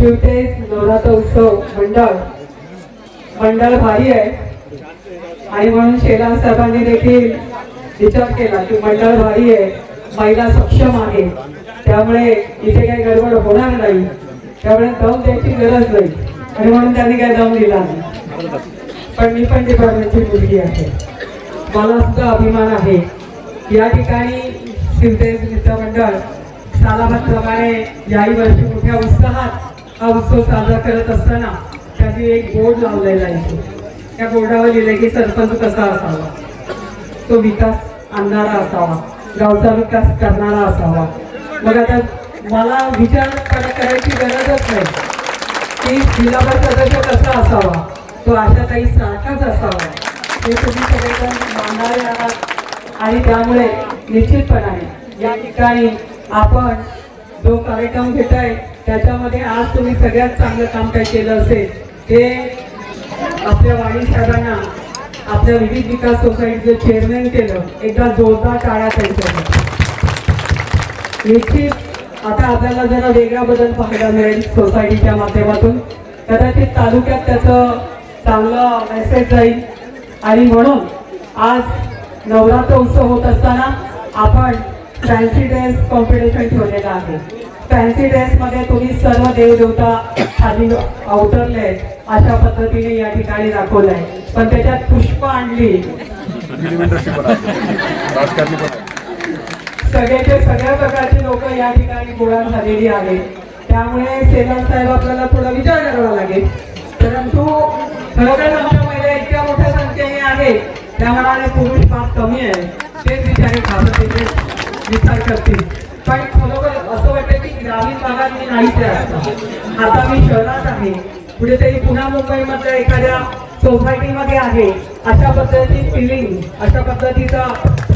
शिवतेज नवरात्र उत्सव मंडळ. मंडळ भारी आहे. आणि म्हणून शेलार साहेबांनी देखील विचार केला की मंडळ भारी आहे महिला सक्षम आहे. त्यामुळे इथे काही गडबड होणार नाही. त्यामुळे दम द्यायची गरज नाही. आणि म्हणून त्यांनी काही दम दिला नाही. पण मी पण डिपार्टमेंटची मुलगी आहे. मला सुद्धा अभिमान आहे. या ठिकाणी शिवतेज मित्र मंडळ सालाबादप्रमाणे याही वर्षी मोठ्या उत्साहात हा उत्सव साजरा करत असताना त्यांनी एक बोर्ड लावलेला आहे त्या बोर्डावर लिहिलंय की सरपंच कसा असावा? तो विकास आणणारा असावा. गावचा विकास करणारा असावा. मग आता मला विचार करायची गरजच नाही. की जिल्हाभर सदस्य कसा असावा? तो अशा काही सारखाच असावा. हे तुम्ही सगळेजण मानणारे आहात. आणि त्यामुळे निश्चितपणाने या ठिकाणी आपण जो कार्यक्रम घेताय त्याच्यामध्ये आज तुम्ही सगळ्यात चांगलं काम काय केलं असेल ते आपल्या वाणी साहेबांना आपल्या विविध विकास सोसायटीचं चेअरमॅन केलं. एकदा जोरदार टाळा त्यांच्या. निश्चित आता आपल्याला जरा वेगळा बदल पाहायला मिळेल सोसायटीच्या माध्यमातून. कदाचित तालुक्यात त्याचं चांगलं मेसेज जाईल. आणि म्हणून आज नवरात्र उत्सव होत असताना आपण फॅन्सी ड्रेस कॉम्पिटिशन ठेवलेलं आहे. फॅन्सी ड्रेसमध्ये तुम्ही सर्व देवदेवता खाली अवतरले अशा पद्धतीने या ठिकाणी दाखवलंय. पण त्याच्यात पुष्प आणली. सगळ्याचे सगळ्या प्रकारची लोक या ठिकाणी गोळा झालेली आहेत. त्यामुळे सेलर साहेब आपल्याला थोडा विचार करावा लागेल. परंतु खरोखर आमच्या महिला इतक्या मोठ्या संख्येने आहेत. त्यामुळे पुरुष फार कमी आहे. तेच विचारे खात तिथे विचार करतील पण खरोखर असं वाटतं की ग्रामीण भागात मी नाहीच आहे आता मी शहरात आहे. कुठेतरी पुन्हा मुंबईमधल्या एखाद्या सोसायटीमध्ये आहे. अशा पद्धतीची फिलिंग अशा पद्धतीचा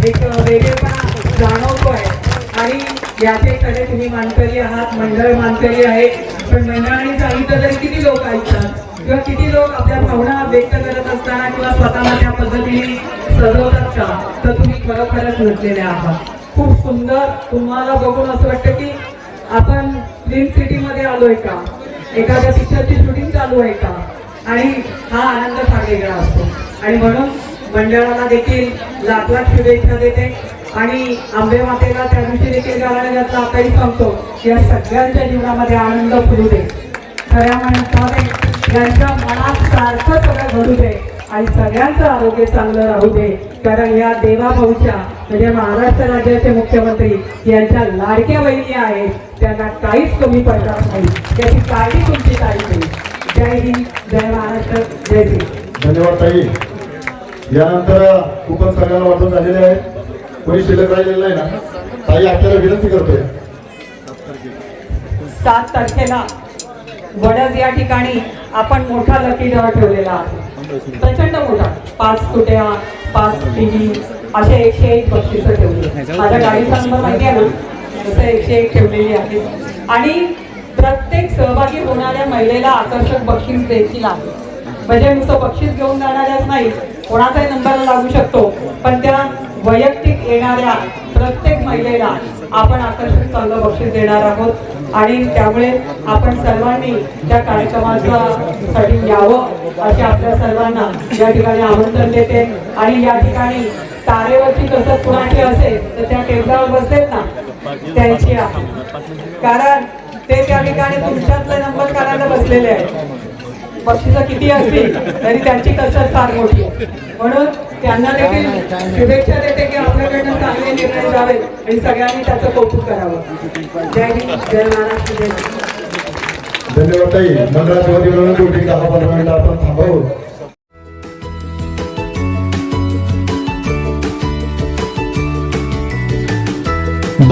एक वेगळेपणा जाणवतोय. आणि याच्याकडे तुम्ही मानकरी आहात मंडळ मानकरी आहे. पण मंडळाने सांगितलं तरी किती लोक ऐकतात? किंवा किती लोक आपल्या भावना व्यक्त करत असताना किंवा स्वतःला त्या पद्धतीने सजवतात का? तर तुम्ही खरोखरच नसलेले आहात. खूप सुंदर तुम्हाला बघून असं वाटतं की आपण फिल्म सिटीमध्ये आलोय का? एखाद्या पिक्चरची शूटिंग चालू आहे का? आणि हा आनंद फार वेगळा असतो. आणि म्हणून मंडळाला देखील लाख लाख शुभेच्छा देते. आणि आंबे मातेला त्या दिवशी देखील गावाला घातला आताही सांगतो. या सगळ्यांच्या जीवनामध्ये आनंद फुलू दे. खऱ्या माणसाने यांच्या मनात सारखं सगळं घडू दे. आणि सगळ्यांचं आरोग्य चांगलं राहू दे. कारण या देवाभाऊच्या म्हणजे महाराष्ट्र राज्याचे मुख्यमंत्री यांच्या लाडक्या बहिणी आहेत त्यांना काहीच कमी पडणार नाही. त्याची काळजी तुमची काळजी नाही जय हिंद जय महाराष्ट्र जय सिंग धन्यवाद ताई. यानंतर कुपन सगळ्यांना वाटून झालेले आहेत कोणी शिल्लक राहिलेलं नाही ना? ताई आपल्याला विनंती करतोय. सात तारखेला वडद या ठिकाणी आपण मोठा लकी ड्रॉ ठेवलेला आहे. प्रचंड मोठा. पाच कुट्या पाच टीव्ही असे एकशे एक बक्षिसं ठेवली. माझ्या गाडीचा नंबर माहिती आहे ना. तसं एकशे एक ठेवलेली आहे. आणि प्रत्येक सहभागी होणाऱ्या महिलेला आकर्षक बक्षीस देखील आहे. म्हणजे नुसतं बक्षीस घेऊन जाणाऱ्याच नाही कोणाचाही नंबर लागू शकतो. पण त्या वैयक्तिक येणाऱ्या प्रत्येक महिलेला आपण आकर्षक चांगलं बक्षीस देणार आहोत. आणि त्यामुळे आपण सर्वांनी त्या कार्यक्रमाच्या साठी यावं असे आपल्या सर्वांना या ठिकाणी आमंत्रण देते. आणि या ठिकाणी तारेवरची कसरत कुणाची असेल तर त्या टेबलावर बसलेत ना. त्यांची आहे. कारण ते त्या ठिकाणी तुमच्यातले नंबर काढायला बसलेले आहेत. बक्षिसं किती असतील तरी त्यांची कसरत फार मोठी आहे. म्हणून त्यांना देखील शुभेच्छा देते की आपल्याकडनं चांगले निर्णय जावे आणि सगळ्यांनी त्याचं कौतुक करावं. जय हिंद जय महाराष्ट्र धन्यवाद ताई. मंडळाच्या वतीनं आपण थांबवू.